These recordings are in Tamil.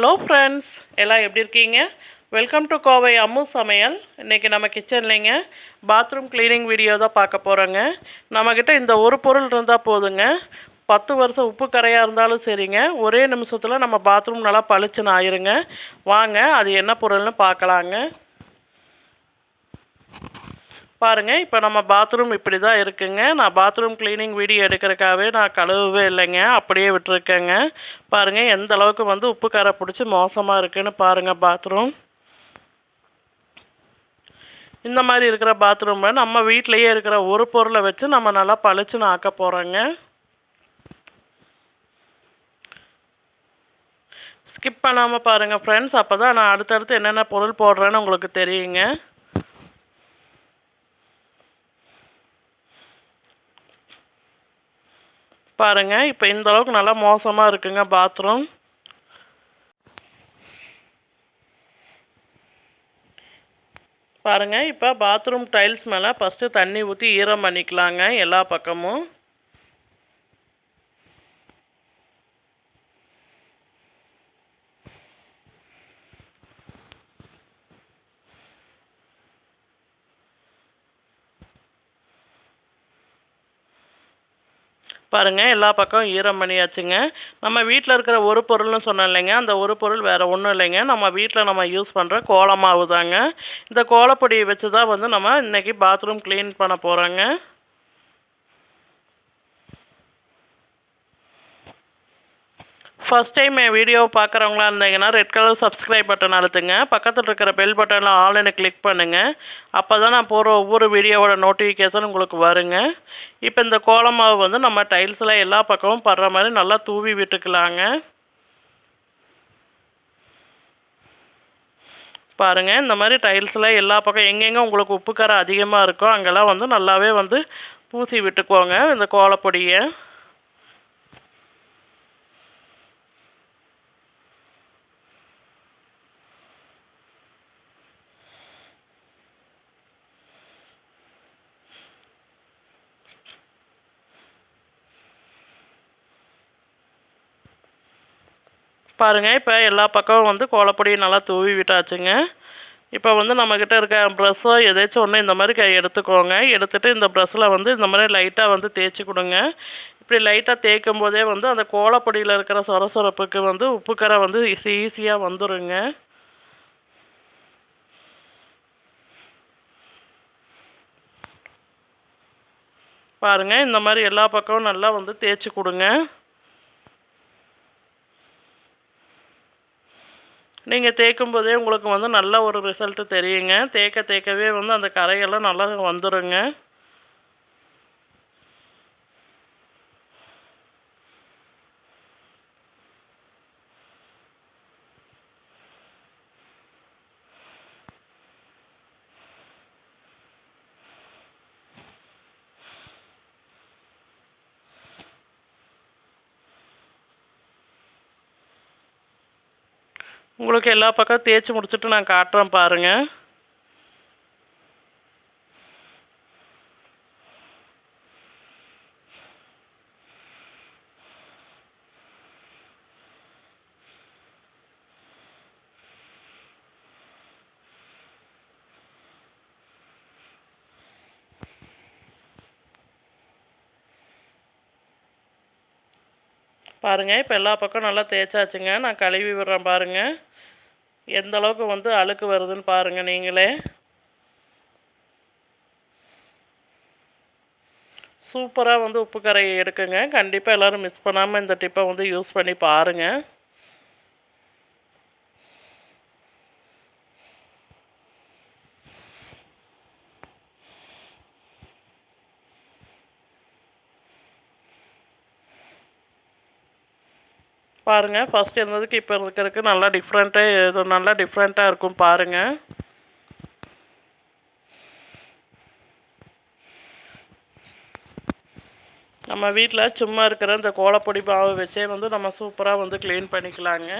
ஹலோ ஃப்ரெண்ட்ஸ் எல்லாம் எப்படி இருக்கீங்க? வெல்கம் டு கோவை அம்மு சமையல் இன்றைக்கி நம்ம கிச்சன்லேங்க பாத்ரூம் க்ளீனிங் வீடியோ தான் பார்க்க போகிறோங்க நம்மக்கிட்ட இந்த ஒரு பொருள் இருந்தால் போதுங்க. பத்து வருஷம் உப்பு கரையாக இருந்தாலும் சரிங்க. ஒரே நிமிஷத்தில் நம்ம பாத்ரூம் நல்லா பளிச்சுன்னு ஆயிருங்க. வாங்க அது என்ன பொருள்னு பார்க்கலாங்க. பாருங்கள் இப்போ நம்ம பாத்ரூம் இப்படி தான் இருக்குங்க. நான் பாத்ரூம் க்ளீனிங் வீடியோ எடுக்கிறக்காகவே நான் கழுவவே இல்லைங்க. அப்படியே விட்டுருக்கேங்க. பாருங்கள் எந்த அளவுக்கு வந்து உப்பு கரை பிடிச்சி மோசமாக இருக்குன்னு பாருங்கள் பாத்ரூம் இந்த மாதிரி இருக்கிற பாத்ரூமில் நம்ம வீட்டிலையே இருக்கிற ஒரு பொருளை வச்சு நம்ம நல்லா பளிச்சுன்னு ஆக்க போகிறோங்க ஸ்கிப் பண்ணாமல் பாருங்கள் ஃப்ரெண்ட்ஸ் அப்போ தான் நான் அடுத்தடுத்து என்னென்ன பொருள் போடுறேன்னு உங்களுக்கு தெரியுங்க. பாருங்கள் இப்போ இந்த அளவுக்கு நல்லா மோசமாக இருக்குங்க பாத்ரூம். பாருங்கள் இப்போ பாத்ரூம் டைல்ஸ் மேலே ஃபஸ்ட்டு தண்ணி ஊற்றி ஈரம் பண்ணிக்கலாங்க எல்லா பக்கமும். பாருங்கள் எல்லா பக்கம் ஈரம் பண்ணியாச்சுங்க. நம்ம வீட்டில் இருக்கிற ஒரு பொருள்னு சொன்னோம் இல்லைங்க அந்த ஒரு பொருள் வேறு ஒன்றும் இல்லைங்க. நம்ம வீட்டில் நம்ம யூஸ் பண்ணுற கோலமாவு தாங்க இந்த கோலப்பொடியை வச்சு தான் வந்து நம்ம இன்றைக்கி பாத்ரூம் க்ளீன் பண்ண போகிறோங்க ஃபஸ்ட் டைம் என் வீடியோ பார்க்குறவங்களா இருந்தீங்கன்னா ரெட் கலர் சப்ஸ்கிரைப் பட்டன் அழுத்துங்க. பக்கத்தில் இருக்கிற பெல் பட்டனில் ஆன்லைனை கிளிக் பண்ணுங்கள் அப்போ தான் நான் போகிற ஒவ்வொரு வீடியோவோட நோட்டிஃபிகேஷன் உங்களுக்கு வருங்க. இப்போ இந்த கோலமாவு வந்து நம்ம டைல்ஸில் எல்லா பக்கமும் படுற மாதிரி நல்லா தூவி விட்டுக்கலாங்க. பாருங்கள் இந்த மாதிரி டைல்ஸில் எல்லா பக்கம் எங்கெங்கே உங்களுக்கு உப்பு அதிகமாக இருக்கோ அங்கெல்லாம் வந்து நல்லாவே வந்து பூசி விட்டுக்கோங்க இந்த கோலப்பொடியை. பாருங்கள் இப்போ எல்லா பக்கமும் வந்து கோலப்பொடியை நல்லா தூவி விட்டாச்சுங்க. இப்போ வந்து நம்மக்கிட்ட இருக்க ப்ரெஷ்ஷோ எதாச்சும் ஒன்று இந்த மாதிரி கை எடுத்துக்கோங்க. எடுத்துகிட்டு இந்த ப்ரெஷ்ஷில் வந்து இந்த மாதிரி லைட்டாக வந்து தேய்ச்சி கொடுங்க. இப்படி லைட்டாக தேய்க்கும் போதே வந்து அந்த கோலப்பொடியில் இருக்கிற சொரசொரப்புக்கு வந்து உப்புக்கரை வந்து ஈஸி ஈஸியாக வந்துடுங்க பாருங்கள் இந்த மாதிரி எல்லா பக்கமும் நல்லா வந்து தேய்ச்சி கொடுங்க. நீங்கள் தேய்க்கும் போதே உங்களுக்கு வந்து நல்ல ஒரு ரிசல்ட்டு தெரியுங்க. தேய்க்க தேய்க்கவே வந்து அந்த கரையெல்லாம் நல்லா வந்துடுங்க உங்களுக்கு எல்லா பக்கம் தேய்ச்சி முடிச்சுட்டு நான் காட்டுறேன் பாருங்கள் பாருங்கள் இப்போ எல்லா பக்கம் நல்லா தேய்ச்சாச்சுங்க. நான் கழுவி விடுறேன் பாருங்கள் எந்த அளவுக்கு வந்து அழுக்கு வருதுன்னு பாருங்கள் நீங்களே. சூப்பராக வந்து உப்பு கரையை எடுக்குங்க கண்டிப்பாக எல்லோரும் மிஸ் பண்ணாமல் இந்த டிப்பை வந்து யூஸ் பண்ணி பாருங்கள் பாருங்கள் ஃபஸ்ட் இருந்ததுக்கு இப்போ இருக்கிறதுக்கு நல்லா டிஃப்ரெண்ட்டாக இது நல்லா டிஃப்ரெண்ட்டாக இருக்கும் பாருங்கள் நம்ம வீட்டில் சும்மா இருக்கிற இந்த கோலப்பொடி மாவு வச்சே வந்து நம்ம சூப்பராக வந்து க்ளீன் பண்ணிக்கலாங்க.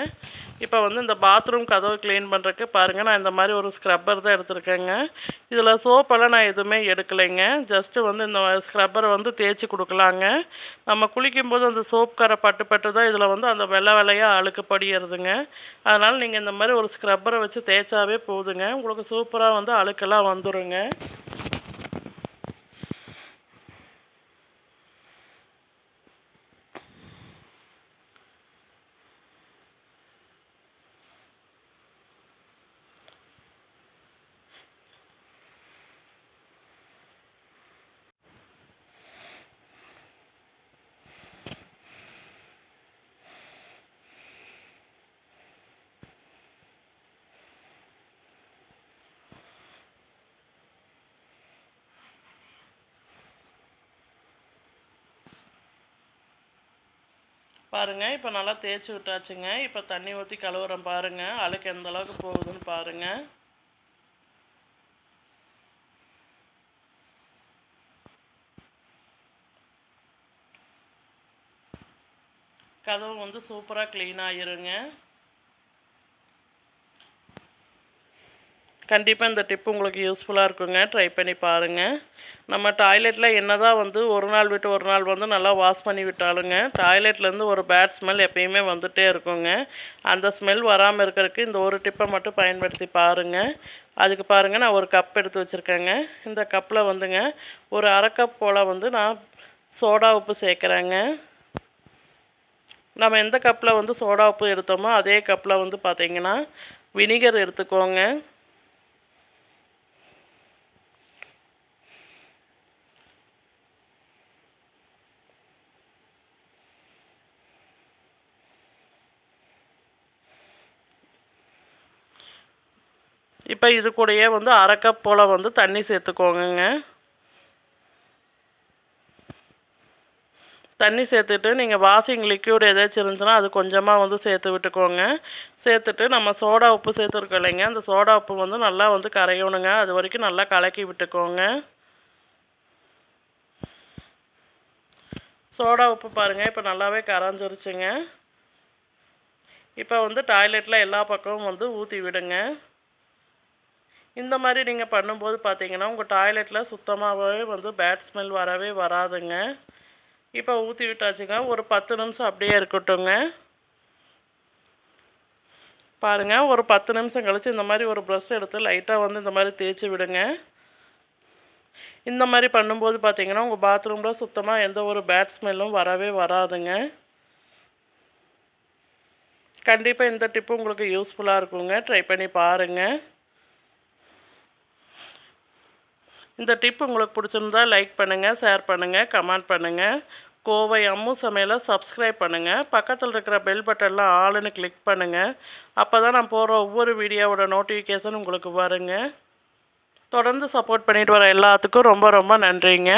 இப்போ வந்து இந்த பாத்ரூம் கதவு க்ளீன் பண்ணுறதுக்கு பாருங்கள் நான் இந்த மாதிரி ஒரு ஸ்க்ரப்பர் தான் எடுத்திருக்கேங்க. இதில் சோப்பெல்லாம் நான் எதுவுமே எடுக்கலைங்க. ஜஸ்ட்டு வந்து இந்த ஸ்க்ரப்பரை வந்து தேய்ச்சி கொடுக்கலாங்க. நம்ம குளிக்கும்போது அந்த சோப் கரை பட்டு பட்டு தான் இதில் வந்து அந்த வெள்ளை வெள்ளையாக அழுக்கு படியிறதுங்க. அதனால் நீங்கள் இந்த மாதிரி ஒரு ஸ்க்ரப்பரை வச்சு தேய்ச்சாவே போதுங்க. உங்களுக்கு சூப்பராக வந்து அழுக்கெல்லாம் வந்துடுங்க பாருங்கள் இப்போ நல்லா தேய்ச்சி விட்டாச்சுங்க. இப்போ தண்ணி ஊற்றி கழுவுறேன் பாருங்கள் அழுக்கு எந்த அளவுக்கு போகுதுன்னு பாருங்கள் கதவு வந்து சூப்பராக க்ளீன் கண்டிப்பாக இந்த டிப் உங்களுக்கு யூஸ்ஃபுல்லாக இருக்குங்க. ட்ரை பண்ணி பாருங்கள் நம்ம டாய்லெட்டில் என்ன தான் வந்து ஒரு நாள் விட்டு ஒரு நாள் வந்து நல்லா வாஷ் பண்ணி விட்டாலுங்க டாய்லெட்லேருந்து ஒரு பேட் ஸ்மெல் எப்பயுமே வந்துகிட்டே இருக்குங்க. அந்த ஸ்மெல் வராமல் இருக்கிறதுக்கு இந்த ஒரு டிப்பை மட்டும் பயன்படுத்தி பாருங்கள் அதுக்கு பாருங்கள் நான் ஒரு கப் எடுத்து வச்சுருக்கேங்க. இந்த கப்பில் வந்துங்க ஒரு அரை கப் போல் வந்து நான் சோடா உப்பு சேர்க்குறேங்க. நம்ம எந்த கப்பில் வந்து சோடா உப்பு எடுத்தோமோ அதே கப்பில் வந்து பார்த்திங்கன்னா வினிகர் எடுத்துக்கோங்க. இப்போ இது கூடயே வந்து அரை கப் போல் வந்து தண்ணி சேர்த்துக்கோங்க தண்ணி சேர்த்துட்டு நீங்கள் வாஷிங் லிக்யூட் ஏதாச்சும் இருந்துச்சுன்னா அது கொஞ்சமாக வந்து சேர்த்து விட்டுக்கோங்க. சேர்த்துட்டு நம்ம சோடா உப்பு சேர்த்துருக்கோம் இல்லைங்க. அந்த சோடா உப்பு வந்து நல்லா வந்து கரையணுங்க. அது வரைக்கும் நல்லா கலக்கி விட்டுக்கோங்க. சோடா உப்பு பாருங்கள் இப்போ நல்லாவே கரைஞ்சிருச்சுங்க. இப்போ வந்து டாய்லெட்டில் எல்லா பக்கமும் வந்து ஊற்றி விடுங்க. இந்த மாதிரி நீங்கள் பண்ணும்போது பார்த்தீங்கன்னா உங்கள் டாய்லெட்டில் சுத்தமாகவே வந்து பேட் ஸ்மெல் வரவே வராதுங்க. இப்போ ஊற்றி விட்டாச்சுங்க. ஒரு பத்து நிமிஷம் அப்படியே இருக்கட்டுங்க பாருங்கள் ஒரு பத்து நிமிஷம் கழித்து இந்த மாதிரி ஒரு ப்ரெஷ் எடுத்து லைட்டாக வந்து இந்த மாதிரி தேய்ச்சி விடுங்க. இந்த மாதிரி பண்ணும்போது பார்த்தீங்கன்னா உங்கள் பாத்ரூமில் சுத்தமாக எந்த ஒரு பேட் ஸ்மெல்லும் வரவே வராதுங்க. கண்டிப்பாக இந்த டிப்பு உங்களுக்கு யூஸ்ஃபுல்லாக இருக்குங்க. ட்ரை பண்ணி பாருங்கள் இந்த டிப் உங்களுக்கு பிடிச்சிருந்தா லைக் பண்ணுங்கள் ஷேர் பண்ணுங்கள் கமெண்ட் பண்ணுங்கள் கோவை அம்மு சமையலை சப்ஸ்கிரைப் பண்ணுங்கள் பக்கத்தில் இருக்கிற பெல் பட்டன்லாம் ஆளுன்னு கிளிக் பண்ணுங்கள் அப்போ தான் நான் போகிற ஒவ்வொரு வீடியோவோட நோட்டிஃபிகேஷன் உங்களுக்கு வருங்க. தொடர்ந்து சப்போர்ட் பண்ணிட்டு வர எல்லாத்துக்கும் ரொம்ப ரொம்ப நன்றிங்க.